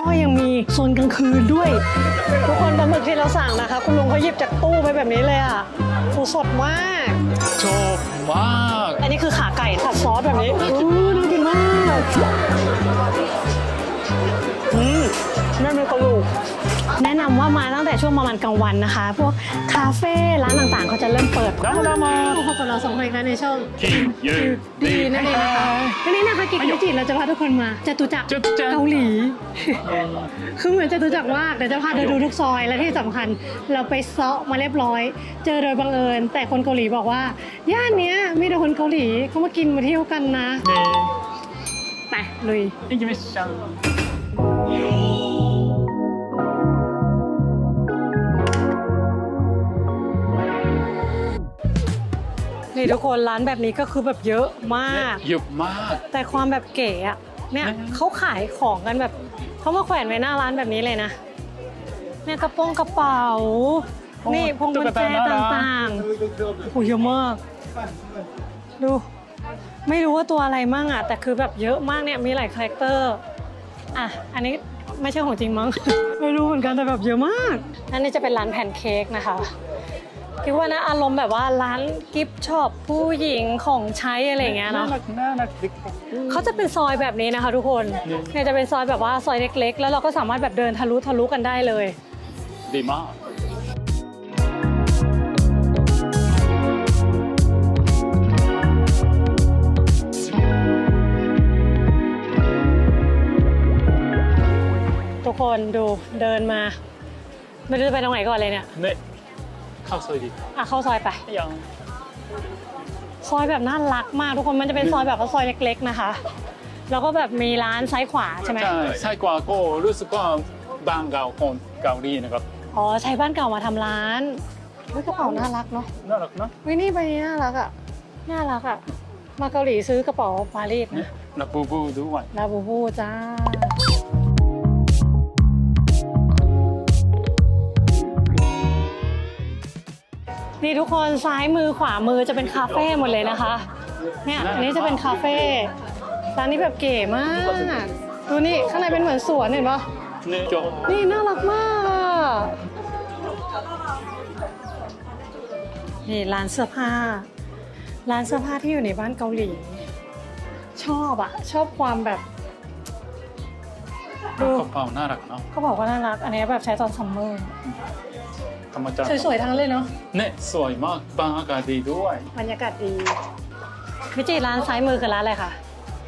ก็ยังมีโซนกลางคืนด้วย ทุกคนปลาหมึกที่เราสั่งนะคะ คุณลุงเขาหยิบจากตู้ไปแบบนี้เลยอะโอ้สดมาก ชอบมากอันนี้คือขาไก่ผัดซอสแบบนี้อู้น่ากินมากอืมนั่นเป็นกระดูก แนะนำว่ามาตั้งแต่ช่วงประมาณกลางวันนะคะ พวกคาเฟ่ร้านต่างๆเขาจะเริ่มเปิดน้องเรามา พบกับเราสองเพลนะในช่องกินยืนดีนั่นเองนะคะวันนี้นะคะกิจวิจิตเราจะพาทุกคนมาจตุจักรตุจักเกาหลี คือเหมือนจตุจักรมากเดี๋ยวจะพาเดินดูทุกซอยและที่สำคัญเราไปเซาะมาเรียบร้อย เจอโดยบังเอิญ แต่คนเกาหลีบอกว่า ย่านนี้มีแต่คนเกาหลีเขามากินมาเที่ยวกันนะ ไปลุย นี่จะไม่ใช่ นี่ทุกคนร้านแบบนี้ก็คือแบบเยอะมาก เยอะมาก แต่ความแบบเก๋อะเนี่ยนะเขาขายของกันแบบเขามาแขวนไว้หน้าร้านแบบนี้เลยนะเนี่ยกระโปรงกระเป๋า นี่พวงกุญแจต่างๆโอ้เยอะมาก ดู ไม่รู้ว่าตัวอะไรมั่งอะแต่คือแบบเยอะมากเนี่ยมีหลายคาแรคเตอร์อะอันนี้ไม่ใช่ของจริงมั้งไม่รู้เหมือนกันแต่แบบเยอะมากอันนี้จะเป็นร้านแพนเค้กนะคะ คิดว่านะอารมณ์แบบว่าร้านกิฟต์ช็อปผู้หญิงของใช้อะไรอย่างเงี้ยน่าเนาะรักน่ารักเด็กเขาจะเป็นซอยแบบนี้นะคะทุกคนนี่เนี่ยจะเป็นซอยแบบว่าซอยเล็ก ๆ แล้วเราก็สามารถแบบเดินทะลุทะลุกันได้เลย ดีมากทุกคนดูเดินมา ไม่รู้จะไปตรงไหนก่อนเลยเนี่ย เาซอยดีอะเข้าซอยไป ยัง ซอยแบบน่ารักมากทุกคนมันจะเป็นซอยแบบซอยเล็กๆนะคะ แล้วก็แบบมีร้านซ้ายขวาใช่ไหมใช่ใช่กว่าก็รู้สึกว่าบ้านเก่าคนเกาหลีนะครับอ๋อใช้บ้านเก่ามาทำร้านเฮ้กระเป๋าน่ารักเนาะน่ารักเนาะวินี่ใบนี้น่ารักอะน่ารักอะมาเกาหลีซื้อกระเป๋าปารีสนะนะบูบูด้วยลาบูบูจ้า นี่ทุกคนซ้ายมือขวามือจะเป็นคาเฟ่หมดเลยนะคะ เนี่ยอันนี้จะเป็นคาเฟ่ร้านนี้แบบเก๋มาก ดูนี่ข้างในเป็นเหมือนสวนเห็นปะนี่น่ารักมาก นี่ร้านเสื้อผ้า ร้านเสื้อผ้าที่อยู่ในบ้านเกาหลี ชอบอะชอบความแบบกระเป๋าน่ารักเนาะเขาบอกว่าน่ารัก อันนี้แบบใช้ตอนซัมเมอร์ ธรรมชาติสวยๆทั้งนั้นเลยเนาะねสวยมากบางอากาศดีด้วยบรรยากาศดีมิจิร้านซ้ายมือคือร้านอะไรคะ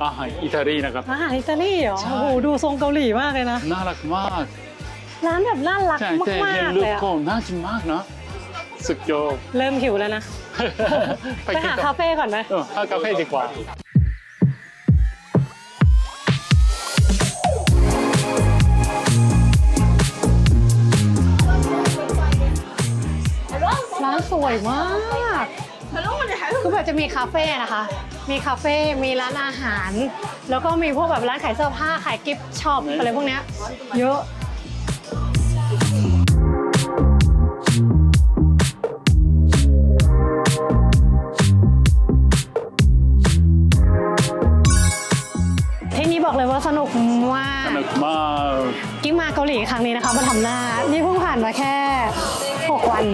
อาหารอิตาลีนะครับอาหารอิตาลีเหรอใช่โอ้โหดูทรงเกาหลีมากเลยนะน่ารักมากร้านแบบน่ารักใช่แต่มาเห็นกๆลูเลกยอะก็น่ากินมากนะสุดยอดเริ่มหิวแล้วนะไปกินหากันคาเฟ่ก่อนไหมเออหากาแฟดีกว่า วยมากคือแบบจะมีคาเฟ่นะคะ มีคาเฟ่ มีร้านอาหาร แล้วก็มีพวกแบบร้านขายเสื้อผ้า ขายกิฟต์ช็อปอะไรพวกเนี้ยเยอะที่นี่บอกเลยว่าสนุกมาก สนุกมาก กิ๊กมาเกาหลีครั้งนี้นะคะมาทำหน้า นี่เพิ่งผ่านมาแค่ 6 วัน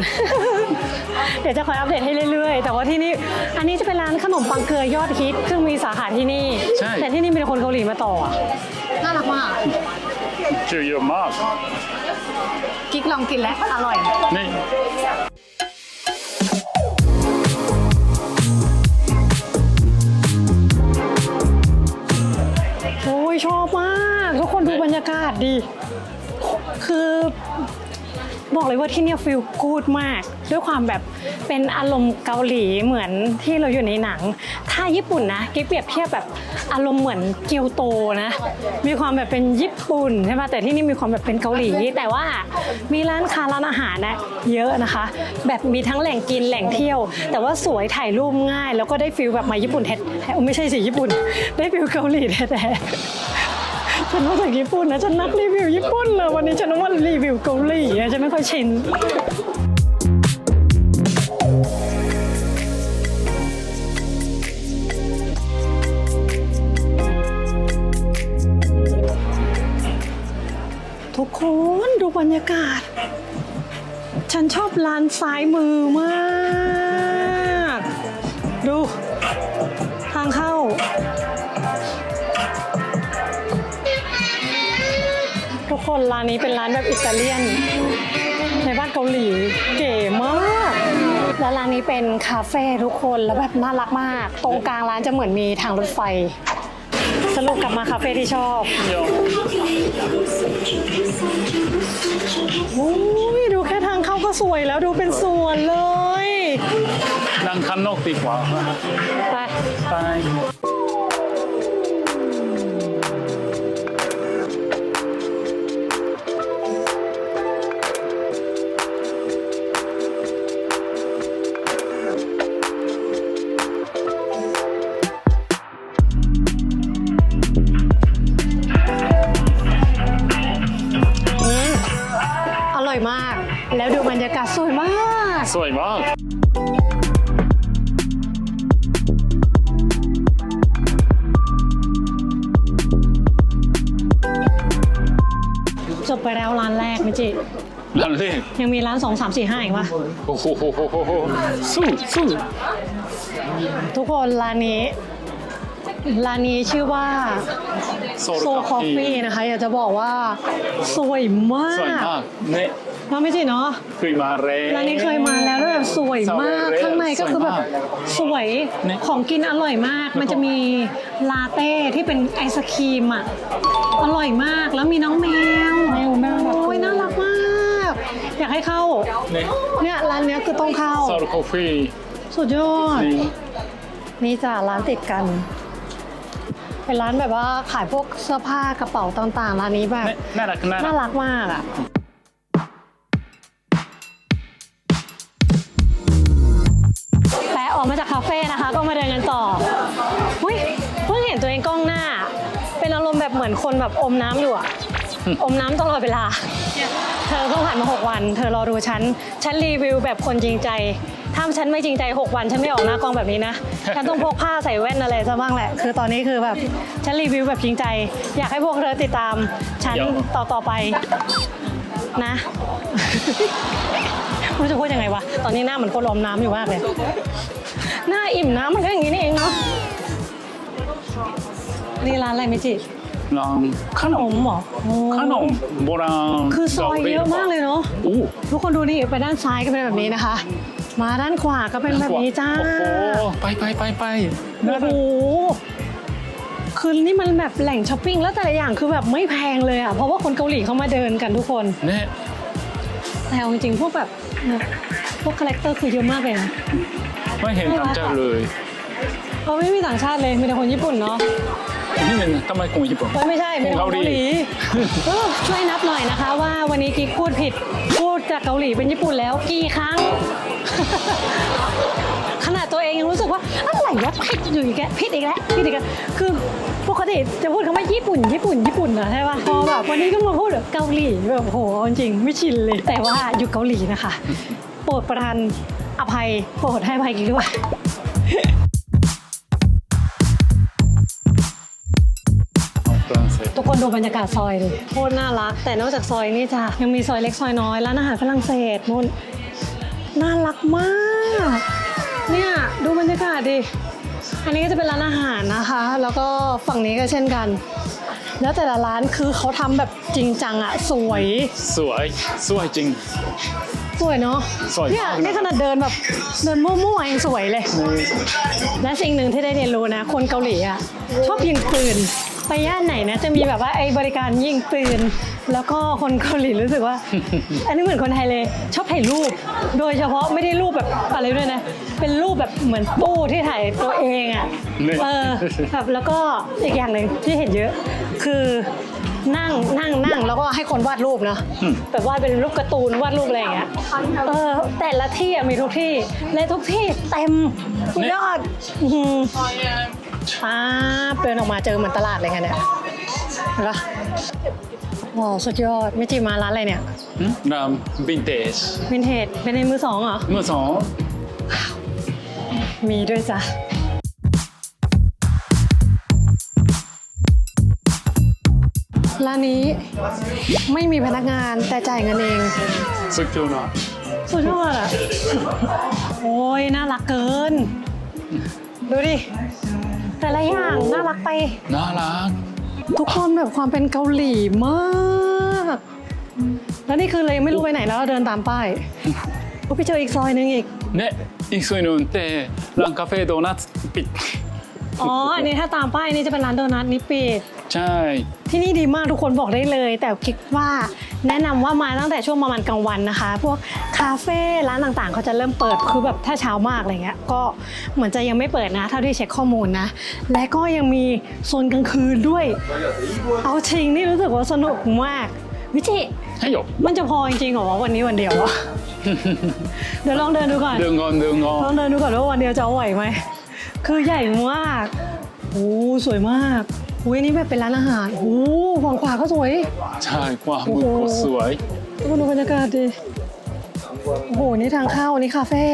เดี๋ยวจะคอยอัปเดตให้เรื่อยๆ แต่ว่าที่นี่อันนี้จะเป็นร้านขนมปังเกลือยอดฮิตซึ่งมีสาขาที่นี่ ใช่ แต่ที่นี่มีแต่คนเกาหลีมาต่ออะน่ารักมากชื่อเยอะมาก กิ๊กลองกินแล้วอร่อย นี่ โอ้ยชอบมาก ทุกคนดูบรรยากาศดี คือ บอกเลยว่าที่เนี่ยฟิลกูดมาก ด้วยความแบบเป็นอารมณ์เกาหลีเหมือนที่เราอยู่ในหนัง ถ้าญี่ปุ่นนะกิ๊กเปรียบเทียบแบบอารมณ์เหมือนเกียวโตนะ มีความแบบเป็นญี่ปุ่นใช่ไหมแต่ที่นี่มีความแบบเป็นเกาหลี แต่ว่ามีร้านค้าร้านอาหารนะเยอะนะคะ แบบมีทั้งแหล่งกินแหล่งเที่ยว แต่ว่าสวยถ่ายรูปง่าย แล้วก็ได้ฟิลแบบมาญี่ปุ่นแท้ไม่ใช่สิญี่ปุ่น ได้ฟิลเกาหลีแท้ๆ ฉันมาจากญี่ปุ่นนะฉันนักรีวิวญี่ปุ่นเลยวันนี้ฉันต้องมารีวิวเกาหลีอะฉันไม่ค่อยชิน ทุกคนดูบรรยากาศ ฉันชอบร้านซ้ายมือมาก ดู คนร้านนี้เป็นร้านแบบอิตาเลียน ในบ้านเกาหลีเก๋มากและร้านนี้เป็นคาเฟ่ทุกคนแล้วแบบน่ารักมาก ตรงกลางร้านจะเหมือนมีทางรถไฟ สรุปกลับมาคาเฟ่ที่ชอบเดี๋ยวโอ้ยดูแค่ทางเข้าก็สวยแล้วดูเป็นสวนเลยนั่งข้างนอกดีกว่าไปไป ยยังมีร้าน2 3 4 5อีกวะโอ้โหโหโหโหโหสู้สู้ทุกคนร้านนี้ ร้านนี้ชื่อว่าโซโซคอฟฟี่นะคะ อยากจะบอกว่า สวยมากสวยมากเนี่ยมาไม่จิเนาะเคยมาเร่ร้านนี้เคยมาแล้วแล้วแบบสวยมากสวยเลยข้างในก็คือแบบสวยมากสวยเนี่ยของกินอร่อยมากแล้วก็มันจะมีลาเต้ที่เป็นไอศครีมอะอร่อยมากแล้วมีน้องแมว ให้เข้าเนี่ยเนี่ยร้านเนี้ยคือต้องเข้าโซลคอฟฟี่สุดยอดนี่นี่จ้ะร้านติดกัน เป็นร้านแบบว่าขายพวกเสื้อผ้ากระเป๋าต่างๆร้านนี้แบบเนี่ยน่ารักน่าน่ารักรักมากอะ แปะออกมาจากคาเฟ่นะคะ ก็มาเดินกันต่อ อุ้ยเพิ่งเห็นตัวเองกล้องหน้า เป็นอารมณ์แบบเหมือนคนแบบอมน้ำอยู่อะ อมน้ำตลอดเวลา เธอเพิ่งผ่านมา 6 วัน เธอรอดูฉัน ฉันรีวิวแบบคนจริงใจ ถ้าฉันไม่จริงใจ 6 วัน ฉันไม่ออกหน้ากล้องแบบนี้นะ ฉันต้องพกผ้าใส่แว่นอะไรซะบ้างแหละ คือตอนนี้คือแบบ ฉันรีวิวแบบจริงใจ อยากให้พวกเธอติดตาม ฉันต่อต่อๆไปนะไม่รู้จะพูดยังไงวะ ตอนนี้หน้าเหมือนคนอมน้ำอยู่มากเลย หน้าอิ่มน้ำมันก็อย่างนี้นี่เองเนาะนี่ร้านอะไรเมจิ ลองขขนนมมเหรอโอ้ขนมโบราณคือซอยเยอะมากเลยเนาะ อู้ ทุกคนดูนี่ไปด้านซ้ายก็เป็นแบบนี้นะคะ มาด้านขวาก็เป็นแบบนี้จ้า โอ้โห ไปไปไปไปโอ้โหคือนี่มันแบบแหล่งช้อปปิ้งแล้วแต่ละอย่างคือแบบไม่แพงเลยอะ เพราะว่าคนเกาหลีเขามาเดินกันทุกคนเนี่ยแต่เอาจริงๆพวกแบบเนี่ยพวกคาแรคเตอร์คือเยอะมากเลยนะ ไม่เห็นต่างชาติเลย เขาไม่มีต่างชาติเลย มีแต่คนญี่ปุ่นเนาะ นี่เป็นทำไมคนญี่ปุ่นเอ้ยไม่ใช่เป็นคนเกาเกาหลีหลี เออช่วยนับหน่อยนะคะ ว่าวันนี้กิ๊กพูดผิด พูดจากเกาหลีเป็นญี่ปุ่นแล้วกี่ครั้ง ขนาดตัวเองยังรู้สึกว่าอะไรวะผิดอยู่อีกแล้วผิดอีกแล้วผิดอีกแล้วคือปกติจะพูดคำว่าญี่ปุ่น ญี่ปุ่น ญี่ปุ่นเหรอใช่ป่ะพอแบบวันนี้ก็มาพูดแบบเกาหลีแบบโหเอาจริงไม่ชินเลย แต่ว่าอยู่เกาหลีนะคะ โปรดประทานอภัยโปรดให้อภัยกิ๊กด้วย กคนดูบรรยากาศซอยดิโคตรน่ารัก แต่นอกจากซอยนี่จ้ะยังมีซอยเล็กซอยน้อยร้านอาหารฝรั่งเศสนู่นน่ารักมาก เนี่ยดูบรรยากาศดิอันนี้ก็จะเป็นร้านอาหารนะคะ แล้วก็ฝั่งนี้ก็เช่นกัน แล้วแต่ละร้านคือเขาทำแบบจริงจังอะสวย สวยสวยจริง สวยเนาะสวยมากเนี่ยนี่ขนาดเดินแบบเดินมั่วๆเองสวยเลย และสิ่งหนึ่งที่ได้เรียนรู้นะ คนเกาหลีอะชอบยิงปืน ไปย่านไหนนะจะมีแบบว่าไอ้บริการยิงปืน แล้วก็คนเกาหลีรู้สึกว่า อันนี้เหมือนคนไทยเลย ชอบถ่ายรูป โดยเฉพาะไม่ได้รูปแบบอะไรด้วยนะ เป็นรูปแบบเหมือนตู้ที่ถ่ายตัวเองอะนี่เออแบบแล้วก็อีกอย่างหนึ่งที่เห็นเยอะ คือนั่งนั่งนั่งแล้วก็ให้คนวาดรูปเนาะอืมแบบวาดเป็นรูปการ์ตูนวาดรูปอะไรอย่างเงี้ยเออแต่ละที่อะมีทุกที่และทุกที่เต็มสุดยอดอื้อหือ ป้าบเดินออกมาเจอเหมือนตลาดเลยไงเนี่ยเห็นปะว้าวสุดยอดไม่จีมาร้านอะไรเนี่ยรามวินเทจวินเทจเป็นในมือสองเหรอเมื่อสองมีด้วยจ้ะยร้านนี้ไม่มีพนักงานแต่จ่ายเงินเองสุดยอดนะสุดยอดอะ โอ้ยน่ารักเกิน ดูดิ แต่ละอย่างน่ารักไป น่ารัก ทุกคนแบบความเป็นเกาหลีมาก แล้วนี่คือเลยไม่รู้ไปไหนแล้วเดินตามป้ายโอ้ไปเจออีกซอยนึงอีกねอีกส่วนหนึ่งแต่ร้านกาแฟโดนัทปิดอ๋ออันนี้ถ้าตามป้ายนี่จะเป็นร้านโดนัทนี่ปิดใช่ ที่นี่ดีมากทุกคนบอกได้เลย แต่คิดว่า แนะนำว่ามาตั้งแต่ช่วงประมาณกลางวันนะคะ พวกคาเฟ่ร้านต่างๆเขาจะเริ่มเปิดคือแบบถ้าเช้ามากอะไรเงี้ยก็เหมือนจะยังไม่เปิดนะเท่าที่เช็คข้อมูลนะ และก็ยังมีโซนกลางคืนด้วย เอาจริงนี่รู้สึกว่าสนุกมากวิจิให้หยกมันจะพอจริงๆเหรอวะวันนี้วันเดียวอะเดี๋ยวลองเดินดูก่อนเดินก่อนเดินก่อลอนงเดินดูก่อนว่าวันเดียวจะเอาไหวไหมคือใหญ่มากโอ้สวยมาก อุ้ยนี่แบบเป็นร้านอาหารโอ้ฝั่งขวาก็สวย ใช่ความมือก็สวยทุกคนดูบรรยากาศดิโอ้โห นี่ทางเข้านี่คาเฟ่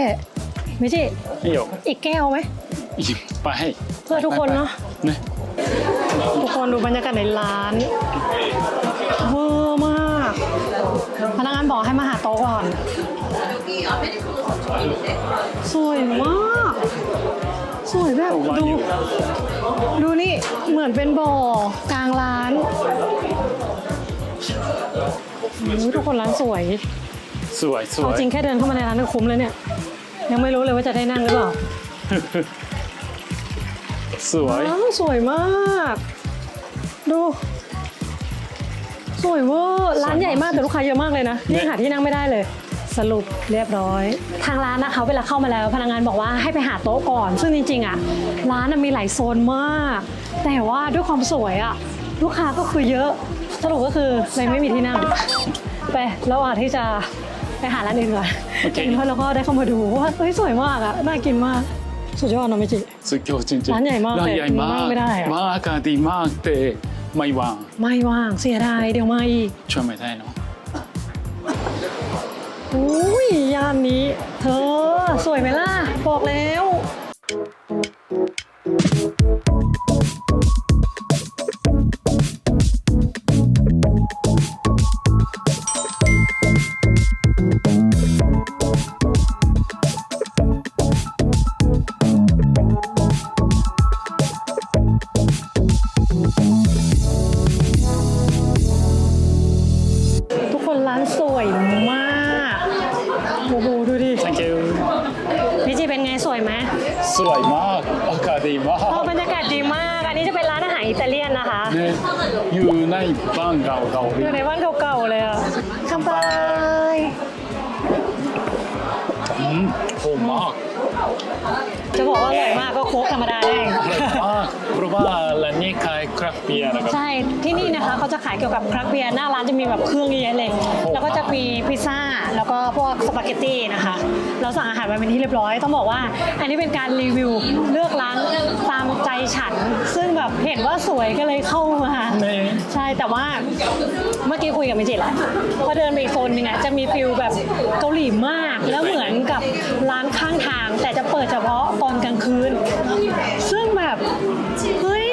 ไม่ใช่ให้หยกอีกแก้วไหมหยิบไปให้เพื่อทุกคนเนาะเนี่ยทุกคนดูบรรยากาศในร้านเวอร์มากพนักงานบอกให้มาหาโต๊ะก่อน สวยมาก สวยแบบดู ดูนี่เหมือนเป็นบ่อกลางร้านโอ้ยทุกคนร้านสวย สวยสวเอายจริงแค่เดินเข้ามาในร้านก็คุ้มแล้วเนี่ย ยังไม่รู้เลยว่าจะได้นั่งหรือเปล่า สวยอ้าวสวยมาก ดู สวยเวอร์ร้านใหญ่มากแต่ลูกค้าเยอะมากเลยนะนี่หาที่นั่งไม่ได้เลย สรุปเรียบร้อย ทางร้านนะคะเวลาเข้ามาแล้วพนักงานบอกว่าให้ไปหาโต๊ะก่อน ซึ่งจริงๆอะร้านน่ะมีหลายโซนมาก แต่ว่าด้วยความสวยอะลูกค้าก็คือเยอะ สรุปก็คือเลยไม่มีที่นั่ง ไประหว่างที่จะไปหาร้านอื่นก่อนโอเคแล้วเราก็ได้เข้ามาดูว่าเฮ้ยสวยมากอะน่ากินมากสุดยอดเนอะเมจิสุดยอดจริงๆร้านใหญ่มากร้านใหญ่มาแต่นั่กงไม่ได้อะมาอากาศดีมากแต่ไม่ว่าง ไม่ว่างเสียดายเดี๋ยวมาอีกช่วยไม่ได้เนาะ อุ้ยย่านนี้ เธอ สวยไหมล่ะ บอกแล้ว โอ้โหดูดิ thank you พี่จีเป็นไงสวยไหมสวยมากอากาศดีมากโอ้บรรยากาศดีมาก อันนี้จะเป็นร้านอาหารอิตาเลียนนะคะเนี่ยอยู่ในบ้านเก่าเก่าอๆยู่ในบ้านเก่าๆเลยอะคำปายอืมหอมมาก จะบอกว่าอร่อยมากก็โค้กธรรมดาได้อร่อยมากเพราะว่าร้านนี้ขายคราฟต์เบียร์นะครับ ใช่ที่นี่นะคะเขาจะขายเกี่ยวกับคราฟต์เบียร์หน้าร้านจะมีแบบเครื่องเยอะเลย แล้วก็จะมีพิซซ่าแล้วก็พวกสปาเกตตี้นะคะ เราสั่งอาหารมาเป็นที่เรียบร้อย ต้องบอกว่า อันนี้เป็นการรีวิวเลือกร้านตามใจฉัน ซึ่งแบบเห็นว่าสวยก็เลยเข้ามานี่ใช่แต่ว่าเมื่อกี้คุยกับเมจิแล้วพอเดินไปอีกโซนหนึงอะจะมีฟิลแบบเกาหลีมาก แล้วเหมือนกับร้านข้างทางแต่จะเปิดเฉพาะตอนกลางคืน ซึ่งแบบเฮ้ย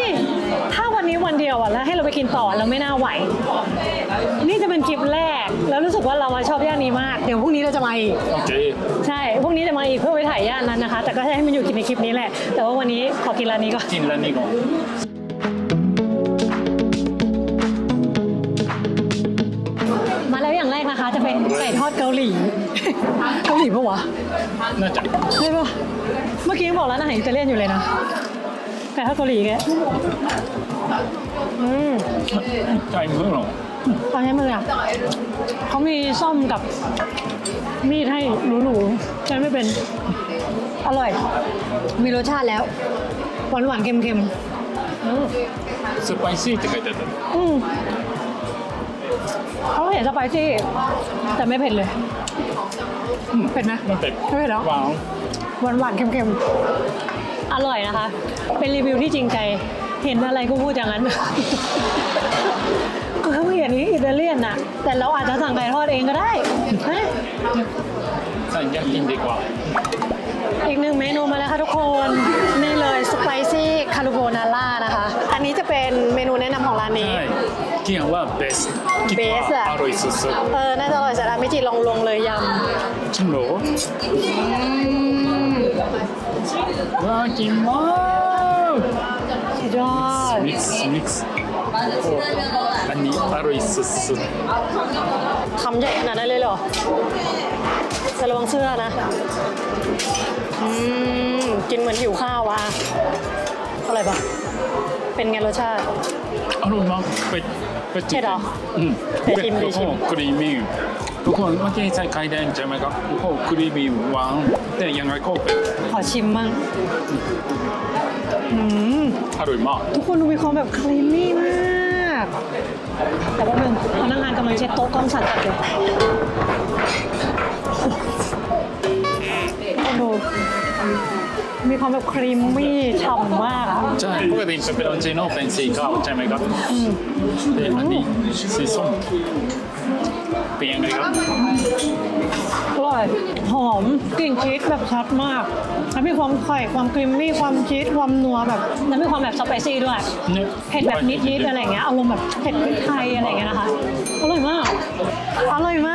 ถ้าวันนี้วันเดียวอะแล้วให้เราไปกินต่อเราไม่น่าไหว นี่จะเป็นคลิปแรก แล้วรู้สึกว่าเรามาชอบย่านนี้มาก เดี๋ยวพรุ่งนี้เราจะมาอีก โอเค ใช่พรุ่งนี้จะมาอีกเพื่อไปถ่ายย่านนั้นนะคะ แต่ก็ให้มันอยู่กินในคลิปนี้แหละ แต่ว่าวันนี้ขอกินร้านนี้ก่อน กินร้านนี้ก่อน มาแล้วอย่างแรกนะคะ จะเป็นไก่ทอดเกาหลี เกาหลีปะวะ น่าจะ ใช่ปะเมื่อกี้ยังบอกร้านอาหารอิตาเลียนอยู่เลยนะไก่ทอดเกาหลีแกอืม ใช่มือเหรอ ตอนใช้มืออ่ะเขามีซ่อมกับมีดให้หรูๆใช้ไม่เป็น อร่อย มีรสชาติแล้ว หวานหวานๆเค็มๆอืม สไปซี่って書いてあった อืมเขาเห็นสไปซี่แต่ไม่เผ็ดเลย เผ็ดไหมมันเป็ดไม่เผ็ดหรอหวานหวานหวานๆเค็มๆ อร่อยนะคะ เป็นรีวิวที่จริงใจ เห็นอะไรก็พูดอย่างนั้นก็เขาเห็นนี้อิตาเลียนน่ะแต่เราอาจจะสั่งไก่ทอดเองก็ได้ฮะสั่งอยากกินดีกว่า อีกหนึ่งเมนูมาแล้วค่ะทุกคน นี่เลยสไปซี่คารูโบนาร่านะคะ อันนี้จะเป็นเมนูแนะนำของร้านนี้ใช่กินว่าเบสกิน Best อะว่าอร่อยสุดเออ น่าจะอร่อยจัดอะไม่จีลองลงเลยยๆ จริงเหรอว้ากินมากำสุดยอดมิกซ์มิกซ์อันนี้อร่อยสุดคำใหญ่ขนาดนั้นเลยเหรอจะระวังเสื้อนะ อืม กินเหมือนหิวข้าวว่ะอร่อยปะเป็นไงรสชาติๆอร่อยมากไปไปเผ็ดเหรออืมไปชิมดิแล้วชิก็มครีมมี่ ทุกคนเมื่อกี้ใส่ไข่แดงใช่ไหมครับแล้วก็ครีมมี่หวานแต่ยังไงก็เป็นขอชิมมั่งอืมอร่อยมาก ทุกคนดูมีความแบบครีมมี่มาก แต่ว่ามึงพนักงานกำลังเช็ดโต๊ะกล้องสั่นจัดเลยดูมีความแบบครีมมี่ฉ่ำมากอะใช่ปกติเปปเปอโรนจิโน่เป็นสีขาวใช่ไหมครับแต่อันนี้สีส้ม เป็นยังไงครับอร่อย หอมกลิ่นชีสแบบชัดมาก แล้วมีความไข่ความครีมมี่ความชีสความนัวแบบ แล้วมีความแบบสไปซี่ด้วย เนี่ยเผ็ดแบบนิดๆอะไรอย่างเงี้ยอารมณ์แบบเผ็ดพริกไทยอะไรอย่างเงี้ยนะคะ อร่อยมาก อร่อยมาก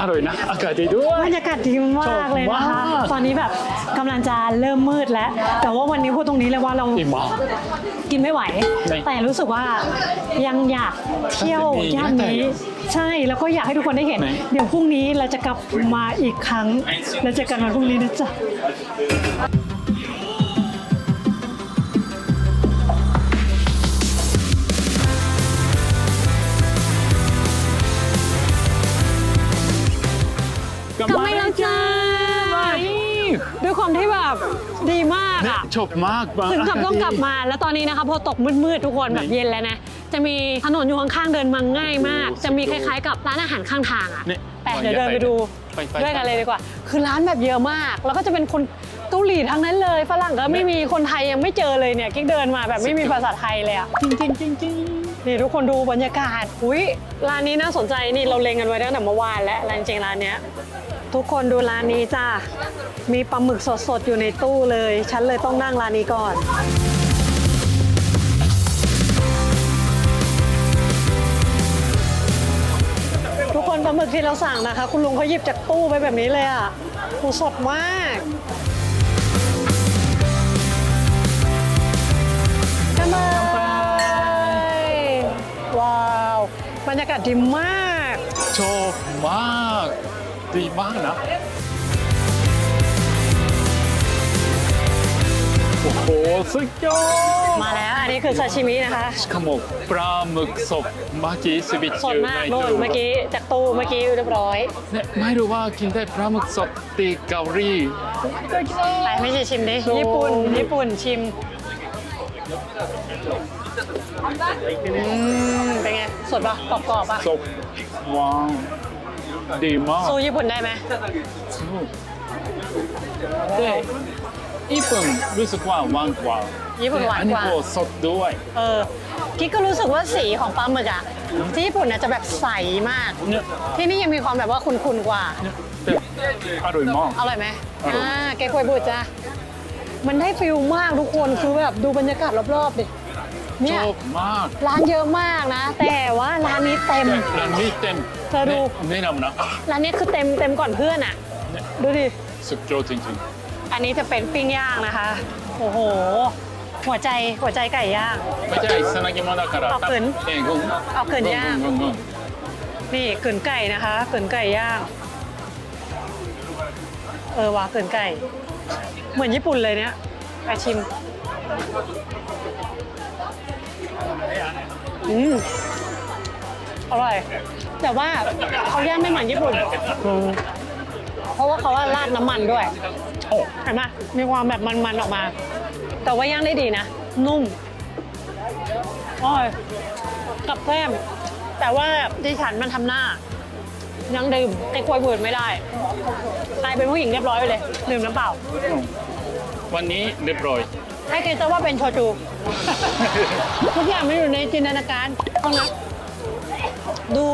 อร่อยนะ อากาศดีด้วย บรรยากาศดีมากเลยนะคะ ชอบมาก ตอนนี้แบบกำลังจะเริ่มมืดแล้ว แต่ว่าวันนี้พูดตรงนี้เลยว่าเราอิ่มมาก กินไม่ไหวไม่แต่รู้สึกว่ายังอยากเที่ยวย่านนี้ ใช่แล้วก็อยากให้ทุกคนได้เห็น ไหน เดี๋ยวพรุ่งนี้เราจะกลับมาอีกครั้ง แล้วเจอกันวันพรุ่งนี้นะจ๊ะ ด้วยความที่แบบดีมากเนี่ยอะชอบมากบางถึงกับต้องกลับาศดีมา แล้วตอนนี้นะคะพอตกมืดๆทุกคนแบบเย็นแล้วนะ จะมีถนนอยู่ข้างๆเดินมาง่ายมากโอ้โหจะมีคล้ายๆ กับร้านอาหารข้างทางอะเนี่ยแต่เดี๋ยวเดินไปดูไปไป ด้วยกันเลยดีกว่า คือร้านแบบเยอะมาก แล้วก็จะเป็นคนเกาหลีทั้งนั้นเลย ฝรั่งก็ไม่มีคนไทยยังไม่เจอเลยเนี่ยกิ๊กเดินมาแบบไม่มีภาษาไทยเลยอะจริงจริงจริงจริงนี่ทุกคนดูบรรยากาศ อุ้ยร้านนี้น่าสนใจนี่เราเล็งกันไว้ตั้งแต่เมื่อวานแล้วร้านจริงๆร้านเนี้ย ทุกคนดูร้านนี้จ้ามีปลาหมึกสดๆ อยู่ในตู้เลย ฉันเลยต้องนั่งร้านนี้ก่อนทุกคนปลาหมึกที่เราสั่งนะคะ คุณลุงเขาหยิบจากตู้ไปแบบนี้เลยอะโหสดมากกันไปว้าว บรรยากาศดีมากชอบมาก ดีมากนะโอ้โหสุดยอด มาแล้ว อันนี้คือซาชิมินะคะ しかもปลาหมึกสดเมื่อกี้สวิตช์ สดมากโน่นเมื่อกี้จากตู้เมื่อกี้เรียบร้อย เนี่ยไม่รู้ว่ากินได้ปลาหมึกสดตีเกาหลี ไปไม่ใช่ชิมดิ ญี่ปุ่น ญี่ปุ่นชิม อืม เป็นไง สดปะกรอบๆปะ สดว้าว ดีมากสู้ญี่ปุ่นได้ไหมสู้แญี่ปุ่นรู้สึกว่าหวานกว่าญี่ปุ่นหวานกว่าอันนี้ก็สดด้วยเออคิดก็รู้สึกว่าสีของปลาหมึกอะที่ญี่ปุ่นน่ะจะแบบใสมาก ที่นี่ยังมีความแบบว่าคุณๆกว่าอร่อยมากอร่อยไหมอ่าแกควยบุตรจ้ะมันได้ฟิลมากทุกคนคือแบบดูบรรยากาศรอบๆดิ เนี่ยอบมากร้านเยอะมากนะ แต่ว่าร้านนี้เต็ม ร้านนี้เต็มเธอดู แนะนำนะร้านนี้คือเต็มเต็มก่อนเพื่อนอะ ดูดิ สุดยอดจริงอันนี้จะเป็นปิ้งย่างนะคะ โอ้โห หัวใจหัวใจไก่ย่างไม่ใช่สนักยมนาการะเอาเขินเอเอาเขินย่างนี่เกินไก่นะคะเกินไก่ย่าง เออว่ะเกินไก่ เหมือนญี่ปุ่นเลยเนี้ยไปชิม อืมอร่อย แต่ว่าเขาย่างไม่เหมือนญี่ปุ่น เพราะว่าเขาว่าราดน้ำมันด้วยโอ้เห็นไหมมีความแบบมันๆออกมา แต่ว่าย่างได้ดีนะ นุ่มอร่อยกับแกล้ม แต่ว่าดิฉันมันทำหน้า ยังดื่มไอ้กล้วยบูดไม่ได้กลายเป็นผู้หญิงเรียบร้อยไปเลย ดื่มน้ำเปล่า วันนี้เรียบร้อย ให้คิดซะว่าเป็นโชจู ทุกอย่างมันอยู่ในจินตนาการเอานะดู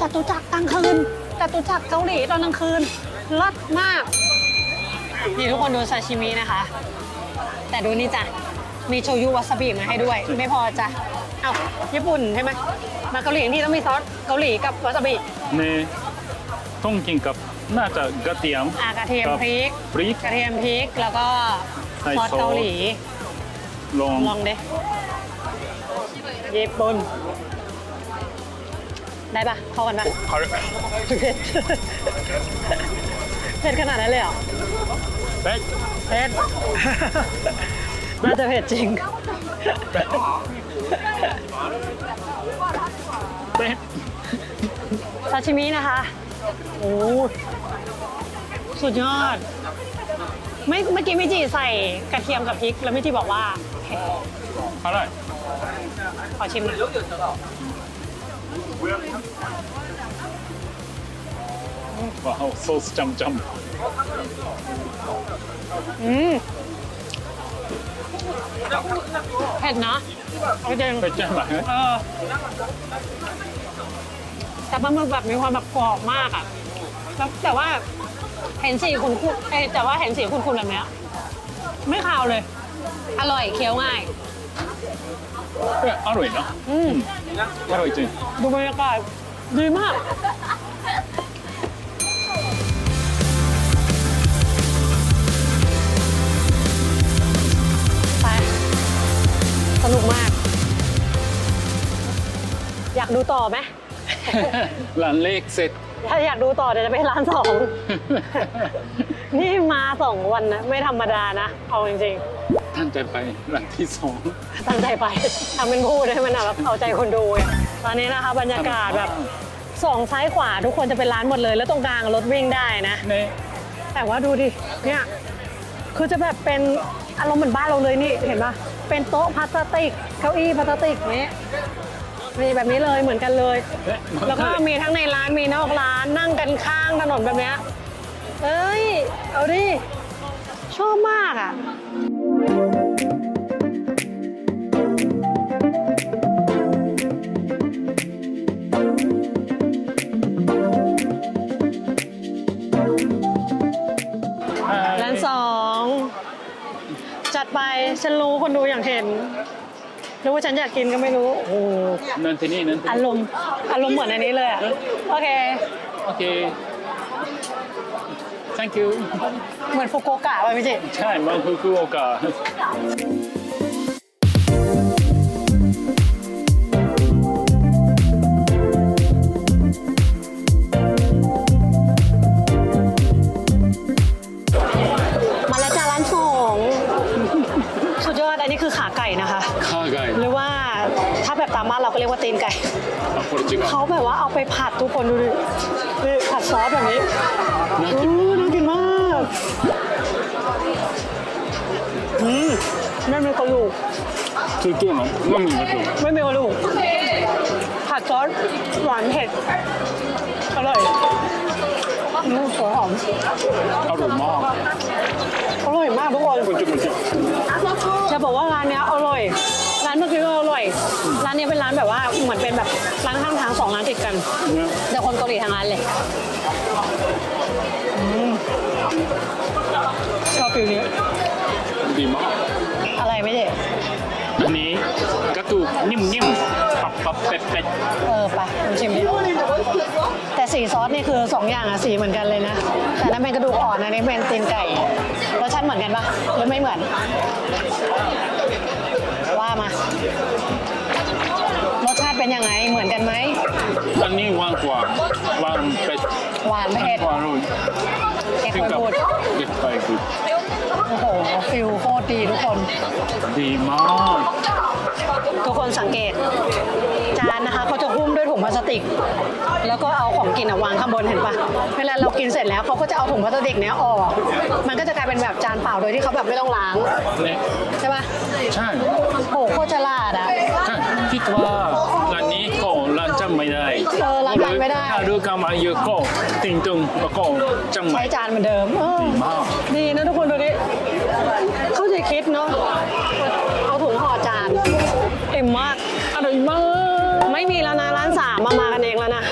จัตุจักรกลางคืนจัตุจักรเกาหลีตอนกลางคืนเลิศมาก นี่ทุกคนดูซาชิมินะคะ แต่ดูนี่จ้ะ มีโชยุวาซาบิมาให้ด้วย ไม่พอจ้ะ เอ้าญี่ปุ่นใช่ไหม มาเกาหลีที่ต้องมีซอสเกาหลีกับวาซาบิเนต้องกินกับน่าจะกระเทียมอ่ากระเทียมกับพริก พริก กระเทียมพริกแล้วก็ ใส่ซอสซอสเกาหลี ลองลองดิญี่ปุ่นได้ปะเข้ากันปะเขาเผ็ดเผ็ดขนาดนั้นเลยเหรอเป๊ะเผ็ดน่าจะเผ็ดจริงเป๊ะเป๊ะซาชิมินะคะ โอ้ สุดยอด ไม่เมื่อกี้มิจิใส่กระเทียมกับพริก แล้วมิจิบอกว่าเผ็ดอะไรขอชิมหน่อยว้าวโซสจำจอืมเผ็ดนะเอาจริงำเป๊ะใช่ไหมเออแต่ปลาหมึกแบบมีความแบบกรอบมากอะแล้วแต่ว่า เห็นสีคุณคุณเอ้ยแต่ว่าเห็นสีคุณคุณแบบเนี้ยไม่คาวเลย อร่อยเคี้ยวง่ายเป๊ะอร่อยนะอืมอร่อยจริงดูบรรยากาศดีมาก ไป สนุกมาก อยากดูต่อไหมร้านเล็กเสร็จ ถ้าอยากดูต่อเดี๋ยวจะไปร้านสอง นี่มาสองวันนะ ไม่ธรรมดานะ เอาจริงท่านจะไปร้านที่สองๆ ตั้งใจไปทำเป็นพูดให้มันแบบเอาใจคนดูไงตอนนี้นะคะ บรรยากาศแบบสองซ้ายขวาทุกคนจะเป็นร้านหมดเลย แล้วตรงกลางรถวิ่งได้นะเนแต่ว่าดูดิ เนี่ย คือจะแบบเป็นอารมณ์เหมือนบ้านเราเลยนี่ เห็นปะเป็นโต๊ะพลาสติก เก้าอี้พลาสติกนี้ มีแบบนี้เลยเหมือนกันเลยเอ๊ะแล้วก็มีทั้งในร้านมีนอกร้านนั่งกันข้างถนนแบบเนี้ยเอ้ย เอาดิ ชอบมากอะร้านสอง จัดไปฉันรู้คนดูอย่างเห็น รู้ว่าฉันอยากกินก็ไม่รู้ โอ้โหนั่นที่นี่นั่นที่อานี่รมณ์อารมณ์เหมือนอันนี้เลยอะโอเค โอเค thank you เหมือนฟุกุโอกะไปพี่เจใช่มันคือคือโอกาส เขาแบบว่าเอาไปผัดทุกคนดูดินี่ผัดซอสแบบนี้น่ากินอู้น่ากินมากอืมไม่มีกระดูกคือตัวเนาะมันมีประตูไม่มีกระดูกผัดซอสหวานเผ็ดอร่อยอืมหัวหอมอร่อยมากอร่อยมากทุกคนจะบอกว่าร้านนี้อร่อยร้านเมื่อกี้ก็อ ร่อยร้านเนี้ยเป็นร้านแบบว่าเหมือนเป็นแบบร้านข้างทางสองร้านติดกันเนี่ยแต่คนเกาหลีทางร้านเลยอืมชอบฟิลนี้ดีมากอะไรไม่เด็อันนี้กระดูกนิ่มๆปับปับเป็ดเป็ดเออไปลองชิมดิแต่สีซอสนี่คือสองอย่างอะสีเหมือนกันเลยนะ แต่นั่นเป็นกระดูกอ่อนอันนี้เป็นตีนไก่รสชาติเหมือนกันปะหรือไม่เหมือน ว่ามา ไหม อันนี้หวานกว่าหวานเป็ดหวานเผ็ด หวานอร่อยเอ็กถึงซ์กับพูด เด็ดไปคือโอ้โห ฟิลโคตรดีทุกคน ดีมาก ทุกคนสังเกต จานนะคะเขาจะหุ้มด้วยถุงพลาสติก แล้วก็เอาของกินอะวางข้างบนเห็นปะเวลาเรากินเสร็จแล้วเขาก็จะเอาถุงพลาสติกเนี้ยออก มันก็จะกลายเป็นแบบจานเปล่าโดยที่เขาแบบไม่ต้องล้างเนี่ยใช่ปะใช่ โอ้โหโคตรฉลาดอะ ใช่คิดว่าร้านนี้ก็ร้านจำ ไม่ได้เออร้านจำไม่ได้ ถ้ารู้กันมาเยอะก็ติงตึงแล้วก็จำไม่ใช้จานเหมือนเดิมเออดีมากดีนะทุกคนดูดิเข้าใจคิดเนาะเอาถุงห่อจานเอ็มมากอร่อยมากไม่มีแล้วนะร้านสามมามากันเองแล้วนะ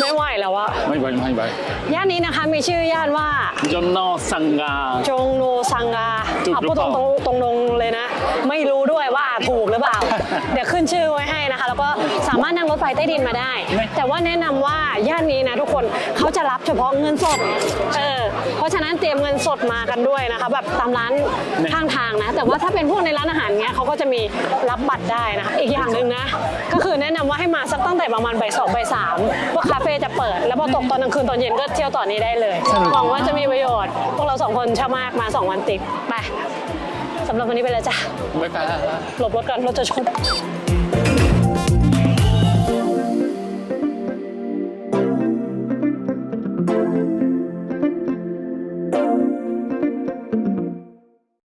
ไม่ไหวแล้วอะไม่ไหวไม่ไหวย่านนี้นะคะมีชื่อย่านว่าจนนอสังกา จงโนซังกาถูกเอาหรือพูดเปตรล่างตรงๆตรงๆเลยนะ ไม่รู้ด้วยว่าถูกหรือเปล่า เดี๋ยวขึ้นชื่อไว้ให้นะคะ แล้วก็สามารถนั่งรถไฟใต้ดินมาได้ แต่ว่าแนะนำว่าย่านนี้นะทุกคนเขาจะรับเฉพาะเงินสดเออเพราะฉะนั้นเตรียมเงินสดมากันด้วยนะคะแบบตามร้านข้างทางนะ แต่ว่าถ้าเป็นพวกในร้านอาหารเงี้ยเขาก็จะมีรับบัตรได้นะคะอีกอย่างหนึ่งนะก็คือแนะนำว่าให้มาสักตั้งแต่ประมาณบ่ายสองบ่ายสามพวกคาเฟ่จะเปิด แล้วพอตกตอนกลางคืนตอนเย็นก็เที่ยวต่อนี้ได้เลยหวังว่าจะมีประโยชน์พวกเราสองคนชอบมากมาสองวันติดไปสำหรับวันนี้ไปแล้วจ้ะไม่ไปแล้วหลบรถก่อนรถจะชน